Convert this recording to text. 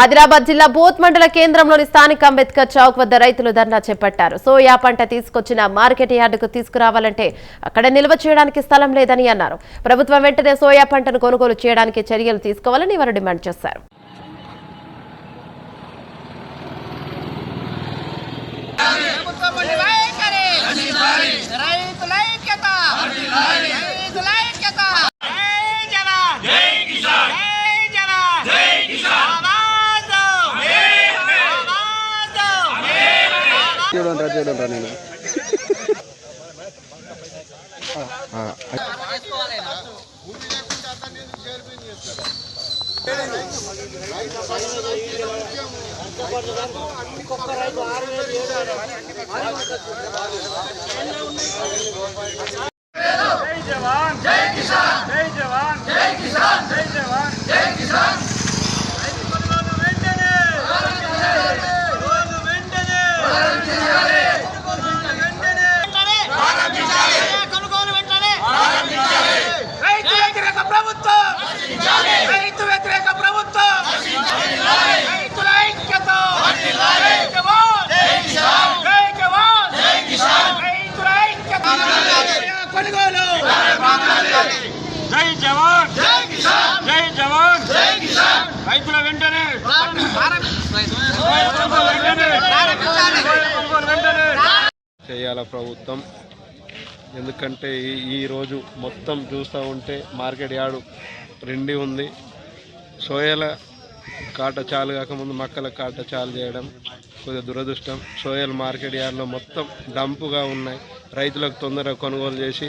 ఆదిలాబాద్ జిల్లా బోత్ మండల కేంద్రంలోని స్థానిక అంబేద్కర్ చౌక్ వద్ద రైతులు ధర్నా చేపట్టారు. సోయా పంట తీసుకొచ్చిన మార్కెట్ యార్డుకు తీసుకురావాలంటే అక్కడ నిల్వ చేయడానికి స్థలం లేదని అన్నారు. ప్రభుత్వం వెంటనే సోయా పంటను కొనుగోలు చేయడానికి చర్యలు తీసుకోవాలని వారు డిమాండ్ చేశారు. చూడండి చూడండి నేను వెంటనే రైతు వ్యతిరేక ప్రభుత్వం రైతు వ్యతిరేక ప్రభుత్వం రైతుల ఐక్యత జై జవాన్ జై జవాన్ రైతుల ఐక్యత కొనుగోలు జై జవాన్ జై జవాన్ రైతుల వెంటనే వెంటనే వెంటనే చేయాల ప్రభుత్వం? ఎందుకంటే ఈరోజు మొత్తం చూస్తూ ఉంటే మార్కెట్ యార్డు రెండి ఉంది. సోయల కాట చాలు కాకముందు మక్కల కాట చాలు చేయడం కొద్దిగా దురదృష్టం. సోయల్ మార్కెట్ యార్డ్లో మొత్తం డంపుగా ఉన్నాయి. రైతులకు తొందరగా కొనుగోలు చేసి